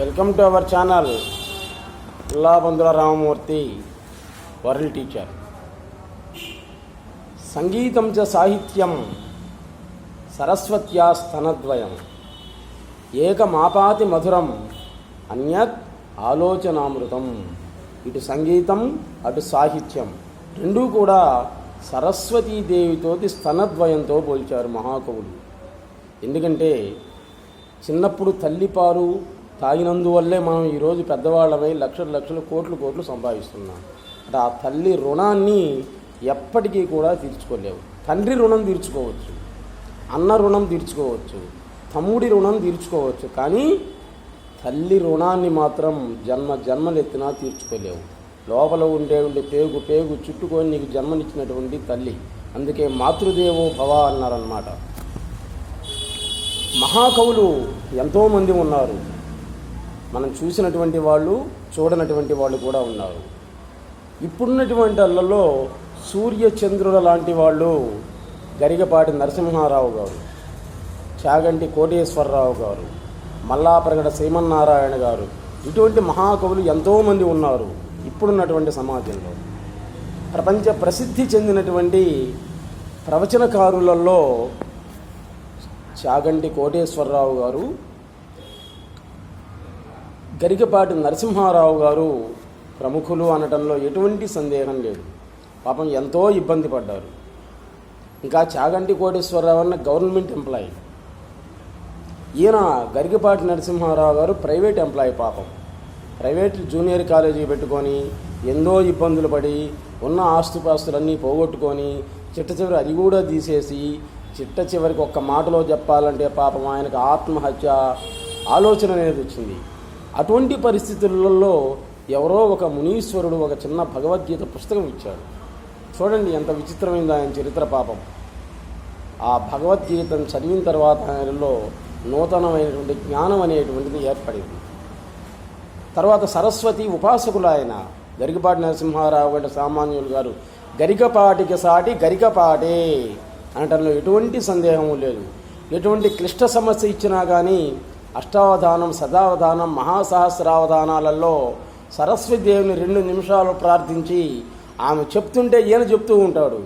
Welcome to our channel Ullabandula Ramamurthy world teacher. సంగీతం చ సాహిత్యం సరస్వత్యా స్తనద్వయం. ఏకమాపాతి మధురం అన్యత్ ఆలోచనామృతం. ఇటు సంగీతం అటు సాహిత్యం రెండూ కూడా సరస్వతీదేవితోటి స్తనద్వయంతో పోల్చారు మహాకవులు. ఎందుకంటే చిన్నప్పుడు తల్లిపాలు తాగినందువల్లే మనం ఈరోజు పెద్దవాళ్ళమై లక్షలు లక్షలు కోట్లు కోట్లు సంపాదిస్తున్నాం. అంటే ఆ తల్లి రుణాన్ని ఎప్పటికీ కూడా తీర్చుకోలేవు. తండ్రి రుణం తీర్చుకోవచ్చు అన్న రుణం తీర్చుకోవచ్చు తమ్ముడి రుణం తీర్చుకోవచ్చు కానీ తల్లి రుణాన్ని మాత్రం జన్మ జన్మలెత్తినా తీర్చుకోలేవు. లోపల ఉండే ఉండే పేగు పేగు చుట్టుకొని నీకు జన్మనిచ్చినటువంటి తల్లి. అందుకే మాతృదేవో భవ అన్నారన్నమాట. మహాకవులు ఎంతోమంది ఉన్నారు. మనం చూసినటువంటి వాళ్ళు చూడనటువంటి వాళ్ళు కూడా ఉన్నారు. ఇప్పుడున్నటువంటి వాళ్ళలో సూర్యచంద్రుల లాంటి వాళ్ళు గరిగపాటి నరసింహారావు గారు చాగంటి కోటేశ్వరరావు గారు మల్లాప్రగడ శ్రీమన్నారాయణ గారు ఇటువంటి మహాకవులు ఎంతోమంది ఉన్నారు ఇప్పుడున్నటువంటి సమాజంలో. ప్రపంచ ప్రసిద్ధి చెందినటువంటి ప్రవచనకారులలో చాగంటి కోటేశ్వరరావు గారు గరికపాటి నరసింహారావు గారు ప్రముఖులు అనటంలో ఎటువంటి సందేహం లేదు. పాపం ఎంతో ఇబ్బంది పడ్డారు. ఇంకా చాగంటి కోటేశ్వరరావు అన్న గవర్నమెంట్ ఎంప్లాయీ. ఈయన గరికపాటి నరసింహారావు గారు ప్రైవేట్ ఎంప్లాయీ పాపం. ప్రైవేట్ జూనియర్ కాలేజీ పెట్టుకొని ఎందో ఇబ్బందులు పడి ఉన్న ఆస్తుపాస్తులన్నీ పోగొట్టుకొని చిట్ట చివరి అది కూడా తీసేసి చిట్ట చివరికి ఒక్క మాటలో చెప్పాలంటే పాపం ఆయనకు ఆత్మహత్య ఆలోచన అనేది వచ్చింది. అటువంటి పరిస్థితులలో ఎవరో ఒక మునీశ్వరుడు ఒక చిన్న భగవద్గీత పుస్తకం ఇచ్చాడు. చూడండి ఎంత విచిత్రమైంది ఆయన చరిత్ర పాపం. ఆ భగవద్గీతను చదివిన తర్వాత ఆయనలో నూతనమైనటువంటి జ్ఞానం అనేటువంటిది ఏర్పడింది. తర్వాత సరస్వతి ఉపాసకులు ఆయన గరికపాటి నరసింహారావు గంట సామాన్యులు గారు గరికపాటికి సాటి గరికపాటే అనటంలో ఎటువంటి సందేహము లేదు. ఎటువంటి క్లిష్ట సమస్య ఇచ్చినా కానీ అష్టావధానం సదావధానం మహాసహస్రావధానాలలో సరస్వతిదేవిని రెండు నిమిషాలు ప్రార్థించి ఆమె చెప్తుంటే ఈయన చెప్తూ ఉంటాడు.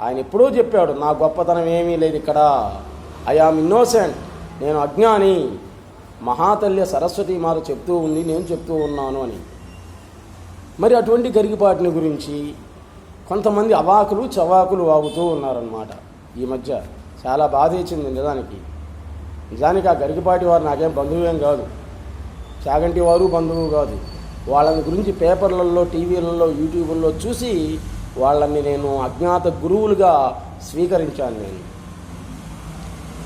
ఆయన ఎప్పుడూ చెప్పాడు నా గొప్పతనం ఏమీ లేదు ఇక్కడ. ఐ ఆమ్ ఇన్నోసెంట్ నేను అజ్ఞాని. మహాతల్య సరస్వతి మాత చెప్తూ ఉంది నేను చెప్తూ ఉన్నాను అని. మరి అటువంటి గరిగిపాటిని గురించి కొంతమంది అవాకులు చవాకులు వాగుతూ ఉన్నారన్నమాట. ఈ మధ్య చాలా బాధేసింది నిజానికి. నిజానికి ఆ గరిగిపాటి వారు నాకేం బంధువేం కాదు. చాగంటి వారు బంధువు కాదు. వాళ్ళని గురించి పేపర్లలో టీవీలలో యూట్యూబ్లలో చూసి వాళ్ళని నేను అజ్ఞాత గురువులుగా స్వీకరించాను నేను.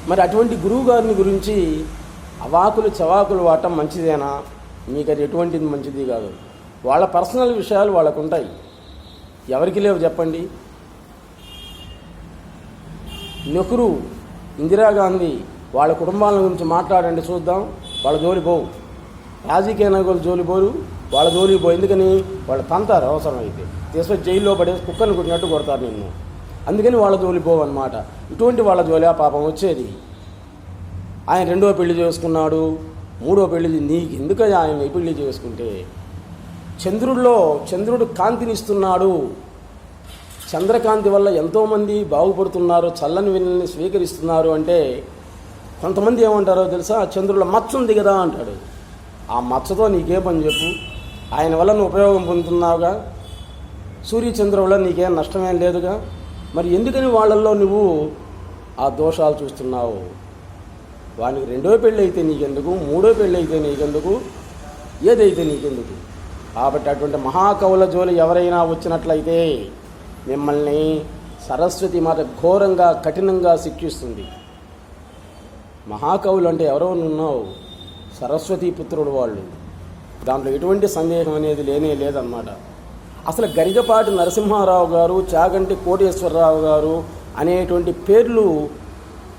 మరి అటువంటి గురువు గారిని గురించి అవాకులు చవాకులు వాడటం మంచిదేనా? మీకు అది ఎటువంటిది మంచిది కాదు. వాళ్ళ పర్సనల్ విషయాలు వాళ్ళకు ఉంటాయి ఎవరికి లేవు చెప్పండి. నెహ్రూ ఇందిరాగాంధీ వాళ్ళ కుటుంబాల గురించి మాట్లాడండి చూద్దాం. వాళ్ళ జోలి పోవు. రాజకీయ నాయకులు జోలి పోరు. వాళ్ళ జోలి పో ఎందుకని? వాళ్ళు తంతారు అవసరం అయితే తీసుకొచ్చి జైల్లో పడేసి కుక్కను కొట్టినట్టు కొడతారు నిన్ను. అందుకని వాళ్ళ జోలి పోవు అనమాట ఇటువంటి వాళ్ళ జోలి ఆ పాపం వచ్చేది. ఆయన రెండో పెళ్ళి చేసుకున్నాడు. మూడో పెళ్ళి నీకు ఎందుకని ఆయన పెళ్ళి చేసుకుంటే? చంద్రుడిలో చంద్రుడు కాంతినిస్తున్నాడు. చంద్రకాంతి వల్ల ఎంతోమంది బాగుపడుతున్నారు చల్లని వెన్నెల్ని స్వీకరిస్తున్నారు అంటే కొంతమంది ఏమంటారో తెలుసా? చంద్రుల మచ్చ ఉంది కదా అంటాడు. ఆ మచ్చతో నీకే పని చెప్పు? ఆయన వల్ల నువ్వు ఉపయోగం పొందుతున్నావుగా? సూర్యచంద్ర వల్ల నీకేం నష్టమేం లేదుగా? మరి ఎందుకని వాళ్ళల్లో నువ్వు ఆ దోషాలు చూస్తున్నావు? వానికి రెండో పెళ్ళి అయితే నీకెందుకు? మూడో పెళ్ళి అయితే నీకెందుకు? ఏదైతే నీకెందుకు? కాబట్టి అటువంటి మహాకవుల జోలి ఎవరైనా వచ్చినట్లయితే మిమ్మల్ని సరస్వతి మాట ఘోరంగా కఠినంగా శిక్షిస్తుంది. మహాకవులు అంటే ఎవరో ఉన్నావు. సరస్వతి పుత్రుడు వాళ్ళు. దాంట్లో ఎటువంటి సందేహం అనేది లేనే లేదన్నమాట. అసలు గరిగపాటి నరసింహారావు గారు చాగంటి కోటేశ్వరరావు గారు అనేటువంటి పేర్లు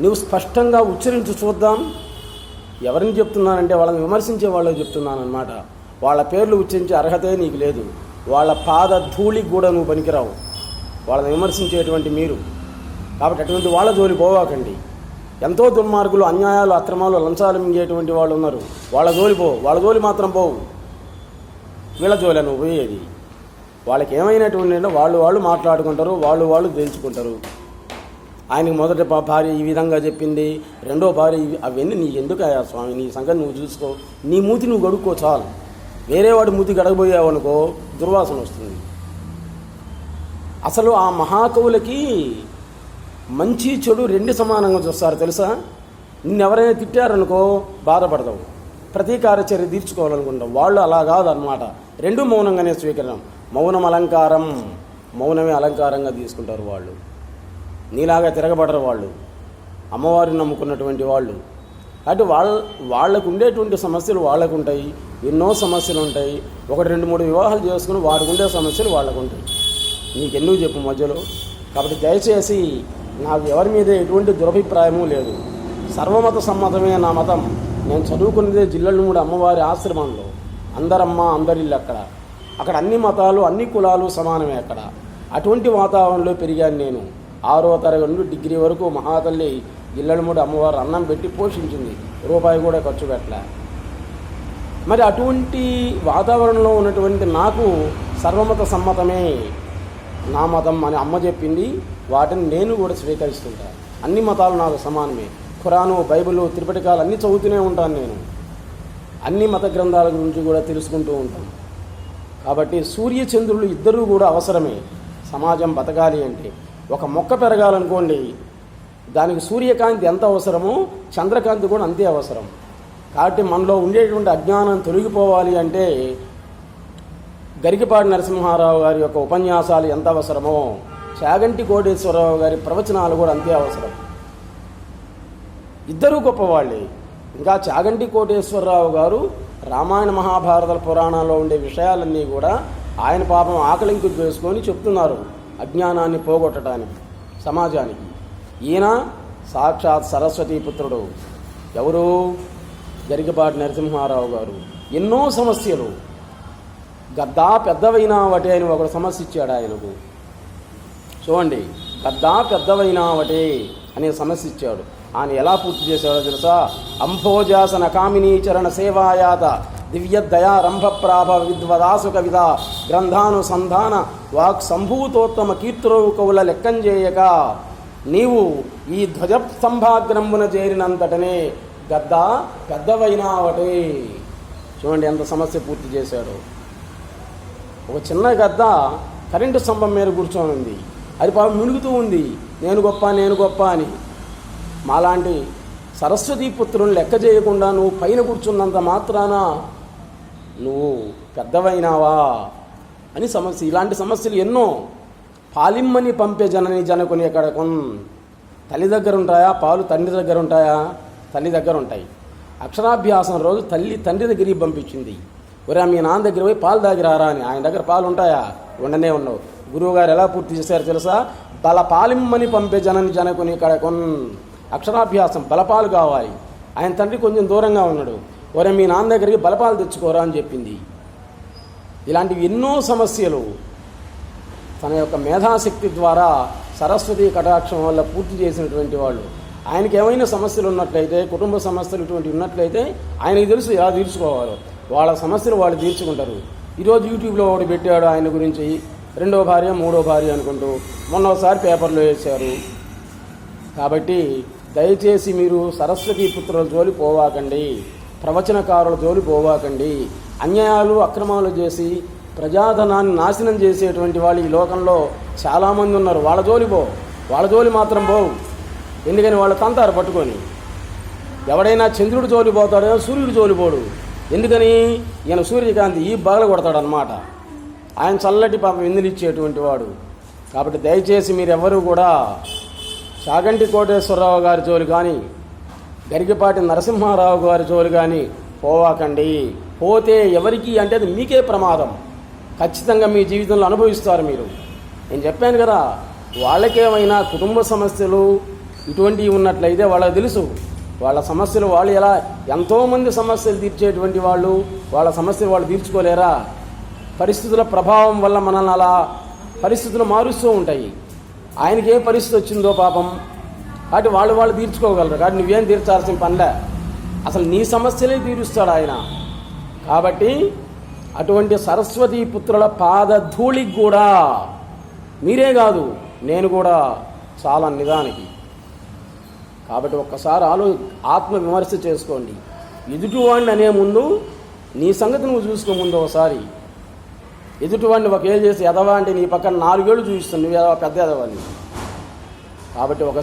నువ్వు స్పష్టంగా ఉచ్చరించి చూద్దాం. ఎవరిని చెప్తున్నానంటే వాళ్ళని విమర్శించే వాళ్ళు చెప్తున్నానమాట వాళ్ళ పేర్లు ఉచ్చరించే అర్హతే నీకు లేదు. వాళ్ళ పాద ధూళికి కూడా నువ్వు పనికిరావు. వాళ్ళని విమర్శించేటువంటి మీరు. కాబట్టి అటువంటి వాళ్ళ జోలి పోవాకండి ఎంతో దుర్మార్గులు అన్యాయాలు అక్రమాలు లంచాలు మింగేటువంటి వాళ్ళు ఉన్నారు. వాళ్ళ జోలి పో వాళ్ళ జోలి మాత్రం పోవు. వీళ్ళ జోలి నువ్వు పోయేది. వాళ్ళకి ఏమైనటువంటి వాళ్ళు వాళ్ళు మాట్లాడుకుంటారు వాళ్ళు వాళ్ళు తెలుసుకుంటారు ఆయనకి మొదటి భార్య ఈ విధంగా చెప్పింది. రెండో భార్య అవన్నీ నీ ఎందుకు అయ్యా స్వామి? నీ సంగతి నువ్వు చూసుకో. నీ మూతి నువ్వు గడుక్కో చాలు. వేరే వాడి మూతి గడగబోయావు అనుకో దుర్వాసన వస్తుంది. అసలు ఆ మహాకవులకి మంచి చెడు రెండు సమానంగా చూస్తారు తెలుసా? నిన్నెవరైనా తిట్టారనుకో బాధపడతావు. ప్రతీకార చర్య తీర్చుకోవాలనుకుంటాం వాళ్ళు అలా కాదనమాట రెండు మౌనంగానే స్వీకరణం. మౌనం అలంకారం. మౌనమే అలంకారంగా తీసుకుంటారు వాళ్ళు. నీలాగా తిరగబడరు వాళ్ళు. అమ్మవారిని నమ్ముకున్నటువంటి వాళ్ళు. అటు వాళ్ళ వాళ్ళకు ఉండేటువంటి సమస్యలు వాళ్ళకు ఉంటాయి. ఎన్నో సమస్యలు ఉంటాయి. ఒకటి రెండు మూడు వివాహాలు చేసుకుని వాడికి ఉండే సమస్యలు వాళ్ళకు ఉంటాయి. నీకెన్నుకు చెప్పు మధ్యలో? కాబట్టి దయచేసి నాకు ఎవరి మీద ఎటువంటి దురభిప్రాయము లేదు. సర్వమత సమ్మతమే నా మతం. నేను చదువుకున్నదే జిల్లలమూడి అమ్మవారి ఆశ్రమంలో. అందరమ్మ అందరిల్లు అక్కడ. అక్కడ అన్ని మతాలు అన్ని కులాలు సమానమే అక్కడ. అటువంటి వాతావరణంలో పెరిగాను నేను. ఆరో తరగతి నుండి డిగ్రీ వరకు మహాతల్లి జిల్లలమూడి అమ్మవారు అన్నం పెట్టి పోషించింది. రూపాయి కూడా ఖర్చు పెట్టలే. మరి అటువంటి వాతావరణంలో ఉన్నటువంటి నాకు సర్వమత సమ్మతమే నా మతం అని అమ్మ చెప్పింది. వాటిని నేను కూడా స్వీకరిస్తుంటా. అన్ని మతాలు నాకు సమానమే. ఖురాను బైబిలు త్రిపటికాలు అన్నీ చదువుతూనే ఉంటాను నేను. అన్ని మత గ్రంథాల గురించి కూడా తెలుసుకుంటూ ఉంటాను. కాబట్టి సూర్య చంద్రులు ఇద్దరూ కూడా అవసరమే. సమాజం బతకాలి అంటే. ఒక మొక్క పెరగాలనుకోండి దానికి సూర్యకాంతి ఎంత అవసరమో చంద్రకాంతి కూడా అంతే అవసరం. కాబట్టి మనలో ఉండేటువంటి అజ్ఞానం తొలగిపోవాలి అంటే గరికపాటి నరసింహారావు గారి యొక్క ఉపన్యాసాలు ఎంత అవసరమో చాగంటి కోటేశ్వరరావు గారి ప్రవచనాలు కూడా అంతే అవసరం. ఇద్దరూ గొప్పవాళ్ళే. ఇంకా చాగంటి కోటేశ్వరరావు గారు రామాయణ మహాభారత పురాణాల్లో ఉండే విషయాలన్నీ కూడా ఆయన పాపం ఆకలింపు చేసుకొని చెప్తున్నారు అజ్ఞానాన్ని పోగొట్టడానికి సమాజానికి. ఈయన సాక్షాత్ సరస్వతీ పుత్రుడు. ఎవరు? గరికపాటి నరసింహారావు గారు. ఎన్నో సమస్యలు. గద్దా పెద్దవైనా వాటి అని ఒకడు సమస్య ఇచ్చాడు ఆయనకు. చూడండి గద్దా పెద్దవైనావటే అనే సమస్య ఇచ్చాడు. ఆయన ఎలా పూర్తి చేశాడో తెలుసా? అంభోజాసన కామినీ చరణ సేవాయాత దివ్య దయా విద్వదాసు కవిత గ్రంథానుసంధాన వాక్ సంభూతోత్తమ కీర్తురవు కవుల లెక్కం చేయక నీవు ఈ ధ్వజ స్తంభాగ్రంబున చేరినంతటనే గద్ద పెద్దవైనావటే చూడండి ఎంత సమస్య పూర్తి చేశాడు. ఒక చిన్న గద్ద కరెంటు స్తంభం మీద కూర్చొని ఉంది అది పాపం మునుగుతూ ఉంది. నేను గొప్ప నేను గొప్ప అని. మాలాంటి సరస్వతీ పుత్రుని లెక్క చేయకుండా నువ్వు పైన కూర్చున్నంత మాత్రాన నువ్వు పెద్దవైనావా అని సమస్య. ఇలాంటి సమస్యలు ఎన్నో. పాలిమ్మని పంపే జనని జనకుని ఎక్కడ కొన్? తల్లి దగ్గర ఉంటాయా? పాలు తండ్రి దగ్గర ఉంటాయా? తల్లి దగ్గర ఉంటాయి. అక్షరాభ్యాసం రోజు తల్లి తండ్రి దగ్గరికి పంపించింది. ఒరే మీ నాన్న దగ్గర పోయి పాలు దాగిరారా అని. ఆయన దగ్గర పాలు ఉంటాయా? ఉండనే ఉన్నావు గురువుగారు ఎలా పూర్తి చేశారు తెలుసా? బలపాలిమ్మని పంపే జనని జనకుని ఇక్కడ కొన్ అక్షరాభ్యాసం బలపాలు కావాలి. ఆయన తండ్రి కొంచెం దూరంగా ఉన్నాడు. ఒరే మీ నాన్న దగ్గరికి బలపాలు తెచ్చుకోరా అని చెప్పింది. ఇలాంటివి ఎన్నో సమస్యలు. తన యొక్క మేధాశక్తి ద్వారా సరస్వతి కటాక్షం వల్ల పూర్తి చేసినటువంటి వాళ్ళు. ఆయనకి ఏమైనా సమస్యలు ఉన్నట్లయితే కుటుంబ సమస్యలు ఇటువంటి ఉన్నట్లయితే ఆయనకి తెలుసు ఎలా తీర్చుకోవాలో. వాళ్ళ సమస్యలు వాళ్ళు తీర్చుకుంటారు. ఈరోజు యూట్యూబ్లో ఒకటి పెట్టాడు ఆయన గురించి. రెండో భార్య మూడో భార్య అనుకుంటూ మొన్నోసారి పేపర్లో వేశారు. కాబట్టి దయచేసి మీరు సరస్వతి పుత్రుల జోలి పోవాకండి ప్రవచనకారుల జోలి పోవాకండి. అన్యాయాలు అక్రమాలు చేసి ప్రజాధనాన్ని నాశనం చేసేటువంటి వాళ్ళు ఈ లోకంలో చాలామంది ఉన్నారు. వాళ్ళ జోలి పో వాళ్ళ జోలి మాత్రం పోవు ఎందుకని వాళ్ళు తంతారు పట్టుకొని? ఎవడైనా చంద్రుడు జోలి పోతాడో సూర్యుడు జోలి పోడు. ఎందుకని? ఈయన సూర్యకాంతి ఈ బగల కొడతాడనమాట ఆయన చల్లటి పాప విందులిచ్చేటువంటి వాడు? కాబట్టి దయచేసి మీరెవరూ కూడా చాగంటి కోటేశ్వరరావు గారి జోలు కానీ గరికపాటి నరసింహారావు గారి జోలు కానీ పోవాకండి. పోతే ఎవరికి అంటే అది మీకే ప్రమాదం. ఖచ్చితంగా మీ జీవితంలో అనుభవిస్తారు మీరు. నేను చెప్పాను కదా వాళ్ళకేమైనా కుటుంబ సమస్యలు ఇటువంటివి ఉన్నట్లయితే వాళ్ళకి తెలుసు. వాళ్ళ సమస్యలు వాళ్ళు ఎలా ఎంతోమంది సమస్యలు తీర్చేటువంటి వాళ్ళు వాళ్ళ సమస్యలు వాళ్ళు తీర్చుకోలేరా? పరిస్థితుల ప్రభావం వల్ల మనల్ని అలా పరిస్థితులు మారుస్తూ ఉంటాయి. ఆయనకి ఏ పరిస్థితి వచ్చిందో పాపం. కాబట్టి వాళ్ళు వాళ్ళు తీర్చుకోగలరు. కాబట్టి నువ్వేం తీర్చాల్సిన పనిలే అసలు నీ సమస్యలే తీరుస్తాడు ఆయన. కాబట్టి అటువంటి సరస్వతీ పుత్రుల పాదధూళికి కూడా మీరే కాదు నేను కూడా చాలా నిదానికి కాబట్టి ఒక్కసారి ఆలో ఆత్మ విమర్శ చేసుకోండి. ఎదుటివాడిని అనే ముందు నీ సంగతి నువ్వు చూసుకో ముందు ఒకసారి. ఎదుటివాడిని ఒక ఏళ్ళు చేసి ఎదవా అంటే నీ పక్కన నాలుగేళ్ళు చూపిస్తాను నువ్వు ఎదవ పెద్ద ఎదవని కాబట్టి ఒక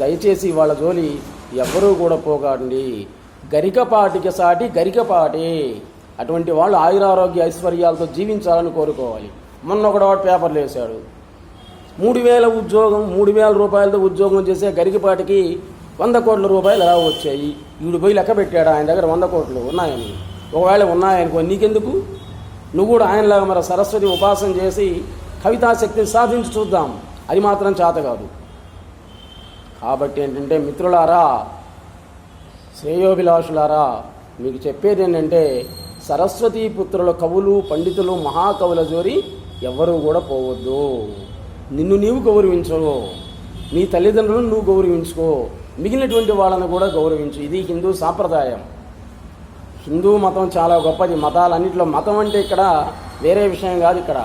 దయచేసి వాళ్ళ జోలి ఎవ్వరూ కూడా పోకండి. గరికపాటికి సాటి గరికపాటి అటువంటి వాళ్ళు ఆయురారోగ్య ఐశ్వర్యాలతో జీవించాలని కోరుకోవాలి. మొన్న ఒకటి వాడు పేపర్లు వేశాడు మూడు వేల ఉద్యోగం మూడు వేల రూపాయలతో ఉద్యోగం చేసే గరికపాటికి వంద కోట్ల రూపాయలు ఎలా వచ్చాయి? ఈడు పోయి లెక్క పెట్టాడు? ఆయన దగ్గర వంద కోట్లు ఉన్నాయని. ఒకవేళ ఉన్నాయనుకో నీకెందుకు? నువ్వు కూడా ఆయనలాగా మరి సరస్వతి ఉపాసన చేసి కవితాశక్తిని సాధించి చూద్దాం. అది మాత్రం చేత కాదు. కాబట్టి ఏంటంటే మిత్రులారా శ్రేయోభిలాషులారా మీకు చెప్పేది ఏంటంటే సరస్వతీ పుత్రుల కవులు పండితులు మహాకవుల జోరి ఎవ్వరూ కూడా పోవద్దు. నిన్ను నీవు గౌరవించు. నీ తల్లిదండ్రులను నువ్వు గౌరవించుకో. మిగిలినటువంటి వాళ్ళని కూడా గౌరవించు. ఇది హిందూ సాంప్రదాయం. హిందూ మతం చాలా గొప్పది. మతాలన్నింటిలో మతం అంటే ఇక్కడ వేరే విషయం కాదు ఇక్కడ.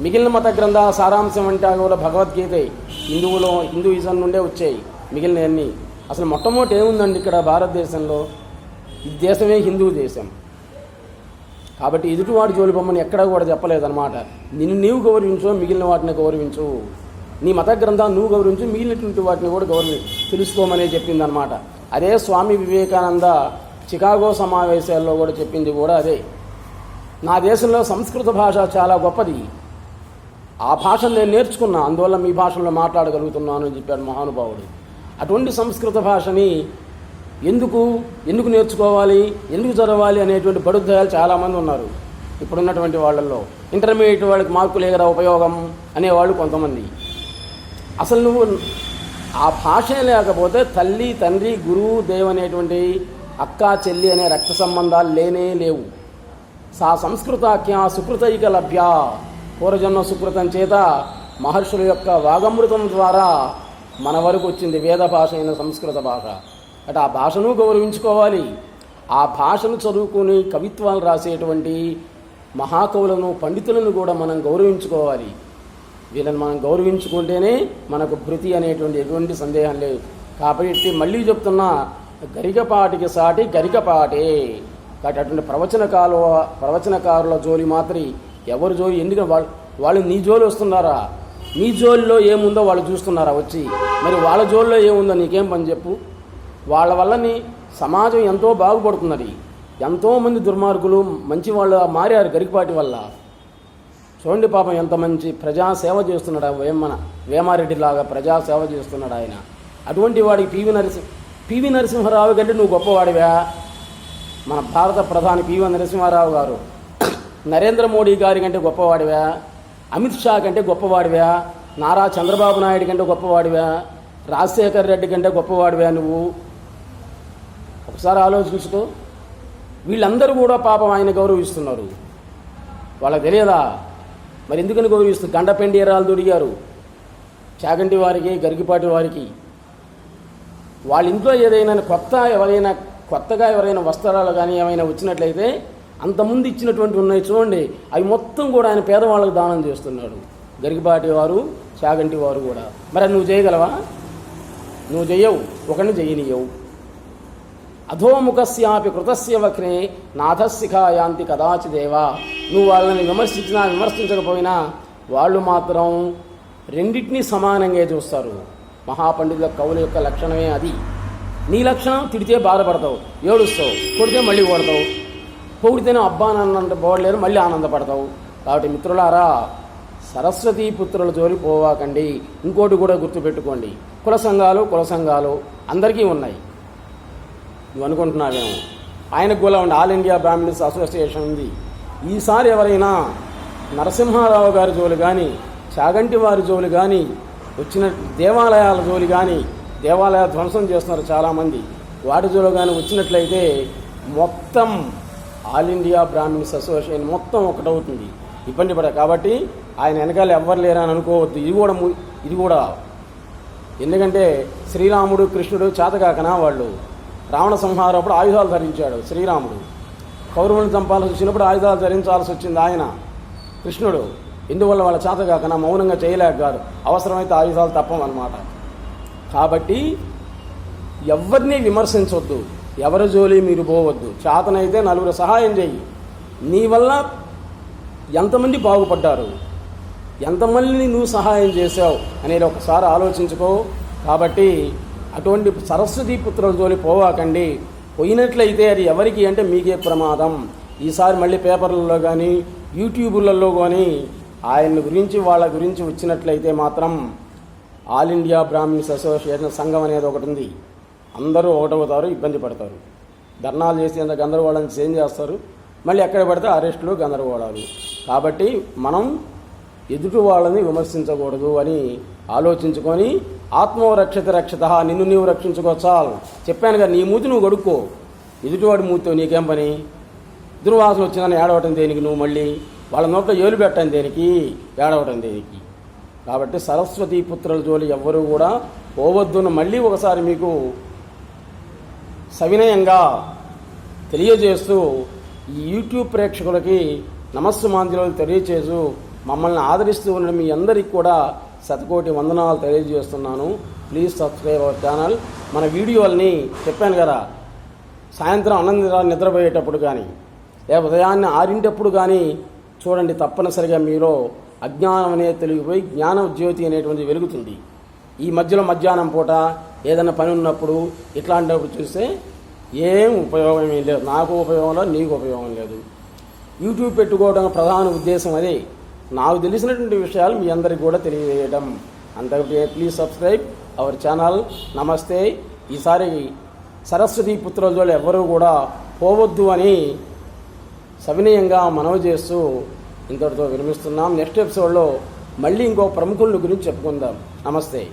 మిగిలిన మత గ్రంథాల సారాంశం అంటే కూడా భగవద్గీత. హిందువులో హిందూయిజం నుండే వచ్చాయి మిగిలినవన్నీ. అసలు మొట్టమొదటి ఏముందండి ఇక్కడ భారతదేశంలో? ఈ దేశమే హిందూ దేశం. కాబట్టి ఎదుటివాడి జోలి బొమ్మని ఎక్కడా కూడా చెప్పలేదన్నమాట. నిన్ను నీవు గౌరవించు మిగిలిన వాటిని గౌరవించు. నీ మత గ్రంథాన్ని నువ్వు గౌరవించు మిగిలినటువంటి వాటిని కూడా గౌరవి తెలుసుకోమనే చెప్పిందనమాట అదే స్వామి వివేకానంద చికాగో సమావేశాల్లో కూడా చెప్పింది కూడా అదే. నా దేశంలో సంస్కృత భాష చాలా గొప్పది. ఆ భాషను నేను నేర్చుకున్నా అందువల్ల మీ భాషలో మాట్లాడగలుగుతున్నాను అని చెప్పాడు మహానుభావుడు. అటువంటి సంస్కృత భాషని ఎందుకు ఎందుకు నేర్చుకోవాలి ఎందుకు చదవాలి అనేటువంటి బడుద్దాయాలు చాలామంది ఉన్నారు. ఇప్పుడున్నటువంటి వాళ్ళల్లో. ఇంటర్మీడియట్ వాళ్ళకి మార్కులు ఎగర ఉపయోగం అనేవాళ్ళు కొంతమంది. అసలు నువ్వు ఆ భాషే లేకపోతే తల్లి తండ్రి గురువు దేవు అనేటువంటి అక్క చెల్లి అనే రక్త సంబంధాలు లేనే లేవు. సా సంస్కృతాఖ్య సుకృతైక లభ్య పూర్వజన్మ సుకృతం చేత మహర్షుల యొక్క వాగమృతం ద్వారా మన వరకు వచ్చింది వేద భాష అయిన సంస్కృత భాష. అంటే ఆ భాషను గౌరవించుకోవాలి. ఆ భాషను చదువుకుని కవిత్వాలు రాసేటువంటి మహాకవులను పండితులను కూడా మనం గౌరవించుకోవాలి. వీళ్ళని మనం గౌరవించుకుంటేనే మనకు భృతి అనేటువంటి ఎటువంటి సందేహం లేదు. కాబట్టి మళ్ళీ చెప్తున్నా గరికపాటికి సాటి గరికపాటే. కాబట్టి అటువంటి ప్రవచనకాలు ప్రవచనకారుల జోలి మాత్రం ఎవరు జోలి? ఎందుకంటే వాళ్ళు వాళ్ళు నీ జోలి వస్తున్నారా? నీ జోలిలో ఏముందో వాళ్ళు చూస్తున్నారా వచ్చి? మరి వాళ్ళ జోలిలో ఏముందో నీకేం పని చెప్పు? వాళ్ళ వల్లని సమాజం ఎంతో బాగుపడుతున్నది. ఎంతోమంది దుర్మార్గులు మంచి వాళ్ళు మారారు గరికపాటి వల్ల. చూడండి పాపం ఎంత మంచి ప్రజాసేవ చేస్తున్నాడు వేమన వేమారెడ్డి లాగా ప్రజాసేవ చేస్తున్నాడు ఆయన. అటువంటి వాడికి పివి నరసింహ పివి నరసింహారావు కంటే నువ్వు గొప్పవాడివా? మన భారత ప్రధాని పివి నరసింహారావు గారు. నరేంద్ర మోడీ గారి కంటే గొప్పవాడివా? అమిత్ షా కంటే గొప్పవాడివా? నారా చంద్రబాబు నాయుడు కంటే గొప్పవాడివా? రాజశేఖర్ రెడ్డి కంటే గొప్పవాడివా నువ్వు? ఒకసారి ఆలోచించుకో. వీళ్ళందరూ కూడా పాపం ఆయన గౌరవిస్తున్నారు. వాళ్ళకి తెలియదా? మరి ఎందుకని గౌరవిస్తూ? గండపెండి ఎరాలు దొడిగారు. చాగంటి వారికి గరికిపాటి వారికి. వాళ్ళ ఇంట్లో ఏదైనా కొత్త ఎవరైనా కొత్తగా ఎవరైనా వస్త్రాలు కానీ ఏమైనా వచ్చినట్లయితే అంతకుముందు ఇచ్చినటువంటి ఉన్నాయి చూడండి. అవి మొత్తం కూడా ఆయన పేదవాళ్ళకు దానం చేస్తున్నాడు. గరికిపాటి వారు చాగంటి వారు కూడా. మరి నువ్వు చేయగలవా? నువ్వు చెయ్యవు. ఒకరిని చెయ్యనియవు. అధోముఖస్యాపి కృతస్య వక్రే నాథశిఖాయాంతి కదాచిదేవా నువ్వు వాళ్ళని విమర్శించినా విమర్శించకపోయినా వాళ్ళు మాత్రం రెండింటినీ సమానంగా చూస్తారు. మహాపండితుల కవుల యొక్క లక్షణమే అది. నీ లక్షణం తిడితే బాధపడతావు ఏడుస్తావు కొడితే మళ్ళీ కొడతావు పొగిడితేనే అబ్బా ఆనంద పోవట్లేదు మళ్ళీ ఆనందపడతావు. కాబట్టి మిత్రులారా సరస్వతీ పుత్రుల జోలి పోవాకండి. ఇంకోటి కూడా గుర్తుపెట్టుకోండి. కుల సంఘాలు కుల సంఘాలు అందరికీ ఉన్నాయి. నువ్వు అనుకుంటున్నావేమో? ఆయనకు కూడా ఉండి ఆల్ ఇండియా బ్రాహ్మిన్స్ అసోసియేషన్ ఉంది. ఈసారి ఎవరైనా నరసింహారావు గారి జోలు కానీ చాగంటి వారి జోలు కానీ వచ్చిన దేవాలయాల జోలి కానీ దేవాలయ ధ్వంసం చేస్తున్నారు చాలామంది. వాటి జోలు కానీ వచ్చినట్లయితే మొత్తం ఆల్ ఇండియా బ్రాహ్మిన్స్ అసోసియేషన్ మొత్తం ఒకటవుతుంది ఇబ్బంది పడ కాబట్టి ఆయన వెనకాల ఎవ్వరు లేరని అనుకోవద్దు. ఇది కూడా ఇది కూడా ఎందుకంటే శ్రీరాముడు కృష్ణుడు చేతకాకనా వాళ్ళు? రావణ సంహారప్పుడు ఆయుధాలు ధరించాడు శ్రీరాముడు. కౌరవుని చంపాల్సి వచ్చినప్పుడు ఆయుధాలు ధరించాల్సి వచ్చింది ఆయన కృష్ణుడు. ఎందువల్ల వాళ్ళ చేతకాకనా మౌనంగా చేయలేక కాదు. అవసరమైతే ఆయుధాలు తప్పమన్నమాట కాబట్టి ఎవరిని విమర్శించవద్దు ఎవరి జోలి మీరు పోవద్దు. చేతనైతే నలుగురు సహాయం చెయ్యి. నీ వల్ల ఎంతమంది బాగుపడ్డారు? ఎంతమందిని నువ్వు సహాయం చేసావు అనేది ఒకసారి ఆలోచించుకో. కాబట్టి అటువంటి సరస్వతి పుత్రుల జోలి పోవాకండి. పోయినట్లయితే అది ఎవరికి అంటే మీకే ప్రమాదం. ఈసారి మళ్ళీ పేపర్లలో కానీ యూట్యూబులలో కానీ ఆయన గురించి వాళ్ళ గురించి వచ్చినట్లయితే మాత్రం ఆల్ ఇండియా బ్రాహ్మిన్స్ అసోసియేషన్ సంఘం అనేది ఒకటి ఉంది. అందరూ ఒకటవుతారు ఇబ్బంది పడతారు. ధర్నాలు చేసేంత గందరగోళం చేంజ్ చేస్తారు. మళ్ళీ ఎక్కడ పడితే అరెస్టులు గందరగోళాలు. కాబట్టి మనం ఎదుటి వాళ్ళని విమర్శించకూడదు అని ఆలోచించుకొని ఆత్మరక్షిత రక్షత నిన్ను నీవు రక్షించుకో చాలు. చెప్పాను కదా నీ మూతి నువ్వు కొడుక్కో. ఎదుటివాడి మూతితో నీకేం పని? దుర్వాసన వచ్చిందని ఏడవటం దేనికి నువ్వు మళ్ళీ? వాళ్ళ నోట్లో ఏలు పెట్టడం దేనికి? ఏడవటం దేనికి? కాబట్టి సరస్వతి పుత్రుల జోలి ఎవ్వరూ కూడా పోవద్దును మళ్ళీ ఒకసారి మీకు సవినయంగా తెలియజేస్తూ ఈ యూట్యూబ్ ప్రేక్షకులకి నమస్సు మాంద్యులు తెలియజేస్తూ మమ్మల్ని ఆదరిస్తూ ఉన్న మీ అందరికి కూడా శతకోటి వందనాలు తెలియజేస్తున్నాను. Please subscribe our channel. మన వీడియోల్ని చెప్పాను కదా సాయంత్రం అన్నం నిద్రపోయేటప్పుడు కానీ లేదా ఉదయాన్నే ఆరింటప్పుడు కానీ చూడండి తప్పనిసరిగా మీలో అజ్ఞానం అనేది తొలగిపోయి జ్ఞాన జ్యోతి అనేటువంటి వెలుగుతుంది. ఈ మధ్యలో మధ్యాహ్నం పూట ఏదైనా పని ఉన్నప్పుడు ఇట్లాంటప్పుడు చూస్తే ఏం ఉపయోగం లేదు. నాకు ఉపయోగం లేదు నీకు ఉపయోగం లేదు. యూట్యూబ్ పెట్టుకోవడం ప్రధాన ఉద్దేశం అదే. నాకు తెలిసినటువంటి విషయాలు మీ అందరికి కూడా తెలియజేయడం. అంతకంటే ప్లీజ్ సబ్స్క్రైబ్ అవర్ ఛానల్ నమస్తే. ఈసారి సరస్వతి పుత్రుల ఎవ్వరూ కూడా పోవద్దు అని సవినయంగా మనవి చేస్తూ ఇంతటితో విరమిస్తున్నాం. నెక్స్ట్ ఎపిసోడ్లో మళ్ళీ ఇంకో ప్రముఖుల గురించి చెప్పుకుందాం. నమస్తే.